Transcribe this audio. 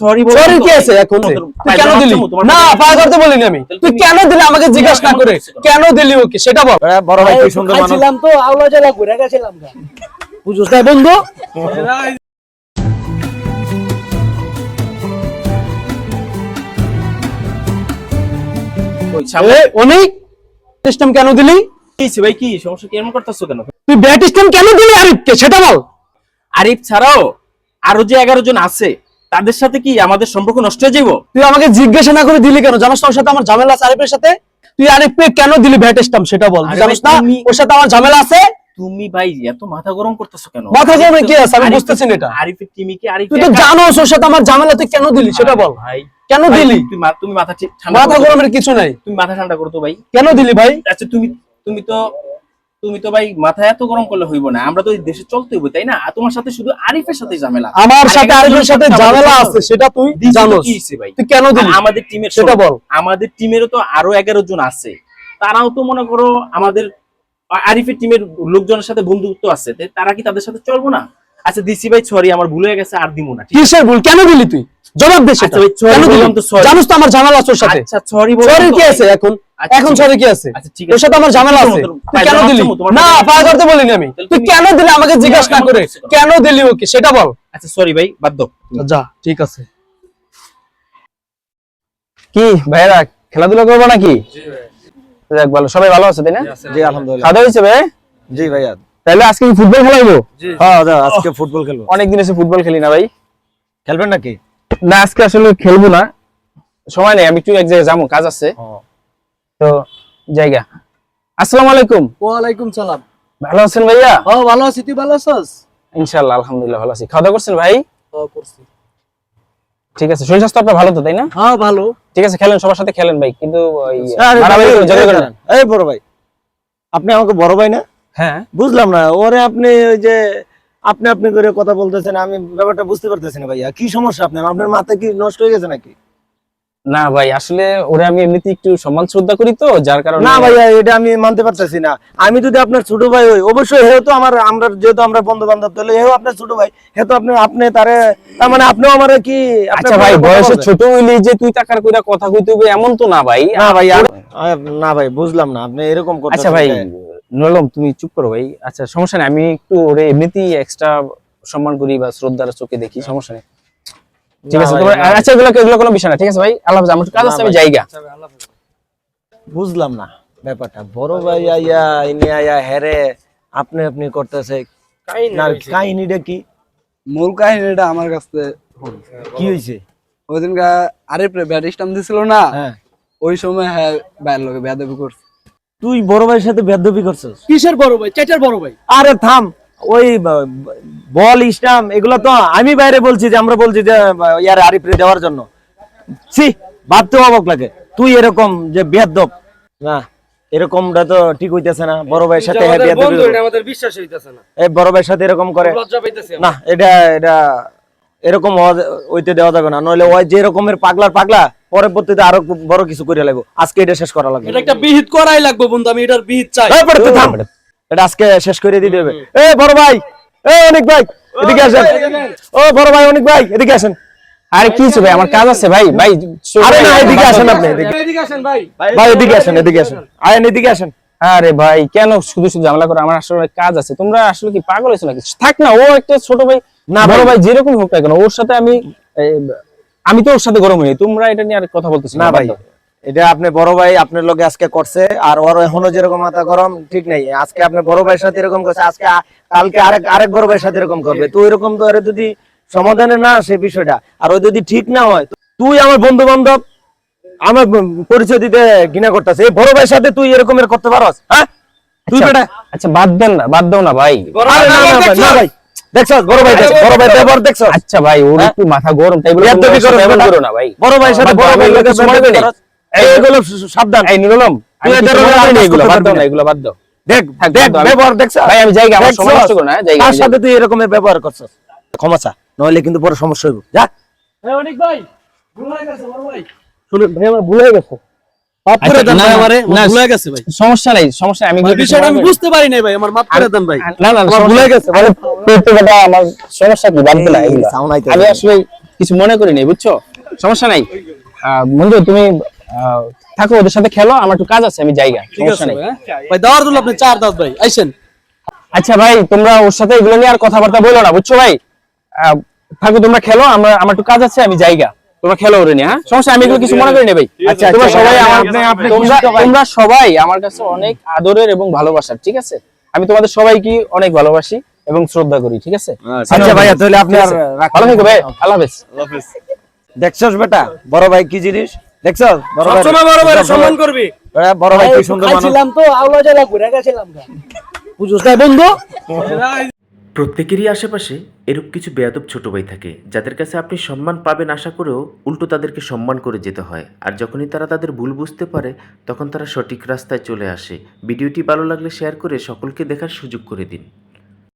Sorry বল sorry কি আছে এখন? তুই কেন দিলি? না পায় করতে বলিনি আমি। তুই কেন দিলি আমাকে জিজ্ঞাসা না করে? কেন দিলি ওকে? সেটা বল। বড় ভাই কি সুন্দর মানুষ। খাইছিলাম তো আউলা জেলা ঘুরে গেছিলাম না বন্ধু। অনেক সিস্টেম কেন দিলি? কি ভাই কি? সমস্যা কি? এমন করতেছো কেন? তুই ব্যাট সিস্টেম কেন দিলি আরিফকে? সেটা বল। আরিফ ছাড়াও আরও যে এগারো জন আছে তাদের সাথে কি আমাদের সম্পর্ক নষ্ট হয়ে যাব তুই আমাকে জিজ্ঞাসা না করে দিলি কেন? জানোস না ওর সাথে আমার ঝামেলা আছে আরিফের সাথে? তুই আরিফকে কেন দিলি স্টাম্প সেটা বল। জানিস না ওর সাথে আমার ঝামেলা আছে? তুমি ভাই এত মাথা গরম করতেছো কেন? মাথা গরমে কি আছে? আমি বুঝতেছি না এটা। আরিফের টিমি কি আরিফ তুই তো? জানোস ওর সাথে আমার ঝামেলা তুই কেন দিলি? সেটা বল। ভাই কেন দিলি? তুমি মা- তুমি মাথা ঠিক ঠান্ডা মাথা গরমের কিছু নাই। তুমি মাথা ঠান্ডা করো তো ভাই। কেন দিলি ভাই? আচ্ছা তুমি তুমি তো তুমি তো ভাই মাথা এত গরম করলে হইব না আমরা তো দেশে চলতে হইব তাই না? আর তোমার সাথে শুধু আরিফের সাথে ঝামেলা। আমার সাথে আরিফের সাথে ঝামেলা আছে সেটা তুই জানোস কি হইছে ভাই? তুই কেন দিলি? আমাদের টিমের সেটা বল। আমাদের টিমেরও তো আরও এগারো জন আছে। তারাও তো মনে করো আমাদের আরিফের টিমের লোকজনের সাথে বন্ধুত্ব আছে তারা কি তাদের সাথে চলবো না? আচ্ছা দিসি ভাই সরি আমার ভুল হয়ে গেছে আর দিমু না কিসের ভুল? কেন দিলি তুই? জবাব দে সেটা। আচ্ছা ভাই, sorry কেন দিলি? বললাম তো sorry। জানোস তো আমার ঝামেলা আছে ওর সাথে। আচ্ছা সরি বল সরি কি আছে এখন? আচ্ছা, এখন সরি কি আছে। আচ্ছা, ঠিক ওর সাথে আমার ঝামেলা আছে। তুই কেন দিলি? না পায় করতে বলিনি আমি। তুই কেন দিলি আমাকে জিজ্ঞাসা না করে? কেন? দিলি ওকে? সেটা বল। আচ্ছা সরি ভাই বাদ দাও। যা ঠিক আছে। কি ভাইরা খেলাধুলা করব নাকি? যাক ভালো সবাই ভালো আছে তাই না? জি আলহামদুলিল্লাহ। খাওয়া দাওয়া হয়েছে ভাই? জি ভাইয়া। তাহলে আজকে কি ফুটবল খেলাইবো হ্যাঁ দাদা, আজকে ফুটবল খেলব। অনেকদিন এসে ফুটবল খেলি না ভাই। খেলবেন নাকি? না আজকে আসলে খেলব না। সময় নেই আমি একটু এক জায়গায় যাব কাজ আছে। তো জায়গা। আসসালামু আলাইকুম। ওয়ালাইকুম সালাম। ভালো আছেন ভাইয়া? ও ভালো আছি তুই ভালো আছিস? ইনশাআল্লাহ আলহামদুলিল্লাহ ভালো আছি। খাওয়া দাওয়া করছেন ভাই? ও করছি। ঠিক আছে শরীর স্বাস্থ্য আপনার ভালো তো তাই না? হ্যাঁ ভালো। ঠিক আছে খেলেন সবার সাথে খেলেন ভাই কিন্তু। এই বড় ভাই আপনি আমাকে বড় ভাই না? হ্যাঁ। বুঝলাম না ওরে আপনি ওই যে আপনি আপনি করে কথা বলতেছেন আমি ব্যাপারটা বুঝতে পারতেছি না ভাইয়া। কি সমস্যা আপনার? আপনার মাথা কি নষ্ট হয়ে গেছে নাকি? না ভাই আসলে ওরে আমি এমনিতে একটু সম্মান শ্রদ্ধা করি তো যার কারণে না ভাইয়া এটা আমি মানতে পারতেছি না। আমি যদি আপনার ছোট ভাই হই অবশ্যই হেও তো আমার আমরা যেহেতু আমরা বন্ধু বান্ধব তাহলে হেও আপনার ছোট ভাই। হে তো আপনি আপনি তারে তার মানে আপনিও আমার কি আচ্ছা ভাই বয়সে ছোট হইলে যে তুই টাকার কইরা কথা কইতে হবে এমন তো না ভাই। না ভাই না ভাই বুঝলাম না আপনি এরকম করতেছেন আচ্ছা ভাই? নলম তুমি চুপ করো ভাই। আচ্ছা সমস্যা নেই আমি একটু ওরে এমনিতেই এক্সট্রা সম্মান করি বা শ্রদ্ধার চোখে দেখি সমস্যা নেই। ঠিক আছে তোমার। আচ্ছা এগুলো এগুলো কোনো বিষয় না ঠিক আছে ভাই? আল্লাহ হাফেজ আমার কাজ আছে আমি। জায়গা। বুঝলাম না ব্যাপারটা। বড় ভাই আইয়া ইনি আইয়া হেরে আপনি আপনি করতেছে। না কাহিনীটা কি? মূল কাহিনীটা আমার কাছে কি হয়েছে? ওই দিনকা আরে ব্যাট স্টাম্প দিছিল না হ্যাঁ। ওই সময় হ্যাঁ বাইরের লোকে বেয়াদবি করছে। তুই বড় ভাইয়ের সাথে বেদবি করছিস? কিসের বড় ভাই? চেটার বড় ভাই। আরে থাম ওই বল ইসলাম এগুলো তো আমি বাইরে বলছি যে আমরা বলছি যে ইয়ার আরিফরে দেওয়ার জন্য। ছি ভাবতে অবাক লাগে। তুই এরকম যে বেদব না এরকমটা তো ঠিক হইতেছে না। বড় ভাইয়ের সাথে আমাদের বিশ্বাস হইতাছে না। এই বড় ভাইয়ের সাথে এরকম করে। না এটা এটা এরকম হইতে দেওয়া যাবে না। নইলে ওই যে রকমের পাগলার পাগলা পরবর্তীতে আরও বড় কিছু করে লাগবে। আজকে এটা শেষ করা লাগবে। এটা একটা বিহিত করাই লাগবে বন্ধু আমি এটার বিহিত চাই। থাম। এটা আজকে শেষ করে দিতে হবে। এ বড় ভাই এ অনেক ভাই এদিকে আসেন। ও বড় ভাই অনেক ভাই এদিকে আসেন। আরে কি ভাই? আমার কাজ আছে ভাই। ভাই আরে না এদিকে আসেন আপনি এদিকে। এদিকে আসেন ভাই। ভাই এদিকে আসেন এদিকে আসেন। আয়েন এদিকে আসেন। আরে ভাই কেন শুধু শুধু ঝামেলা করে? আমার আসলে কাজ আছে। তোমরা আসলে কি পাগল হয়েছো নাকি? থাক না ও একটা ছোট ভাই না বড় ভাই। যেরকম হোক না কেন ওর সাথে আমি আমি তো ওর সাথে গরম হইনি তোমরা এটা নিয়ে আর কথা বলতেছো না ভাই এটা আপনি বড় ভাই আপনার লগে আজকে করছে আর ওর এখনও যেরকম মাথা গরম ঠিক নাই। আজকে আপনি বড় ভাইয়ের সাথে এরকম করছে আজকে কালকে আরেক আরেক বড় ভাইয়ের সাথে এরকম করবে। তো এরকম তো আরে যদি সমাধানে না সে বিষয়টা আর ওই যদি ঠিক না হয় তুই আমার বন্ধু বান্ধব আমার পরিচয় দিতে ঘৃণা করতেছে। এই বড় ভাইয়ের সাথে তুই এরকমের করতে পারস হ্যাঁ? তুই আচ্ছা, বেটা। আচ্ছা বাদ দেন না বাদ দাও না ভাই। আরে না, না ভাই। দেখছস? বড় ভাই বড় ভাই ব্যবহার দেখছস? আচ্ছা ভাই ওর হ্যাঁ? একটু মাথা গরম তাই বলে করো, না ভাই। বড় সাথে বড় ভাই। এইগুলো সাবধান। এই তুই এগুলো বাদ দাও না। এগুলো বাদ দাও। দেখ দেখ ব্যবহার ভাই আমি জায়গা আমার সময় নষ্ট করো না জায়গা তার সাথে তুই এরকমের ব্যবহার করছস? ক্ষমা চা নইলে কিন্তু বড় সমস্যা হইব। যা। অনেক ভাই ভুল হয়ে গেছে বড় ভাই। শুনুন ভাই আমার ভুল হয়ে গেছে। সমস্যা নাই সমস্যা আমি ভাই, কিছু বিষয়টা আমি বুঝতে পারি নাই ভাই আমার মাফ করে দেন ভাই। না না আমার গেছে, আরে তো আমার সমস্যা কি? বাদ না এই, এগুলা। sound আইতে আমি আসলে কিছু মনে করি নাই বুঝছ? সমস্যা নাই। বন্ধু তুমি আহ, থাকো ওদের সাথে খেলো আমার একটু কাজ আছে আমি জায়গা ঠিক সমস্যা আছে নাই। ভাই হ্যাঁ? আপনি চার দাঁত ভাই আইসেন। আচ্ছা ভাই তোমরা ওর সাথে এগুলো নিয়ে আর কথাবার্তা বলো না বুঝছ ভাই? আহ, থাকো তোমরা খেলো আমার আমার একটু কাজ আছে আমি জায়গা তোমরা খেলো ওরে নিয়ে হ্যাঁ? সমস্যা আমি এগুলো কিছু মনে করি না ভাই আচ্ছা, তোমরা আচ্ছা, সবাই আপনি- আমার আপনি- আপনি তোমরা? তোমরা সবাই আমার কাছে অনেক আদরের এবং ভালোবাসার ঠিক আছে? আমি তোমাদের সবাইকে অনেক ভালোবাসি এবং শ্রদ্ধা করি ঠিক আছে? আচ্ছা ভাইয়া তাহলে আপনি আর ভালো থেকো ভাই। আল্লাহ হাফেজ। দেখছস বেটা বড় ভাই কি জিনিস? দেখছস? বড় ভাই সবসময় বড় ভাই সম্মান করবি। বড় ভাই কি সুন্দর মানুষ? খাইছিলাম তো আউলা জেলা ঘুরে গেছিলাম গা। বুঝছ তাই বন্ধু? প্রত্যেকেরই আশেপাশে এরূপ কিছু বেয়াদব ছোট ভাই থাকে, যাদের কাছে আপনি সম্মান পাবেন আশা করেও উল্টো তাদেরকে সম্মান করে যেতে হয়। আর যখনই তারা তাদের ভুল বুঝতে পারে, তখন তারা সঠিক রাস্তায় চলে আসে। ভিডিওটি ভালো লাগলে শেয়ার করে সকলকে দেখার সুযোগ করে দিন।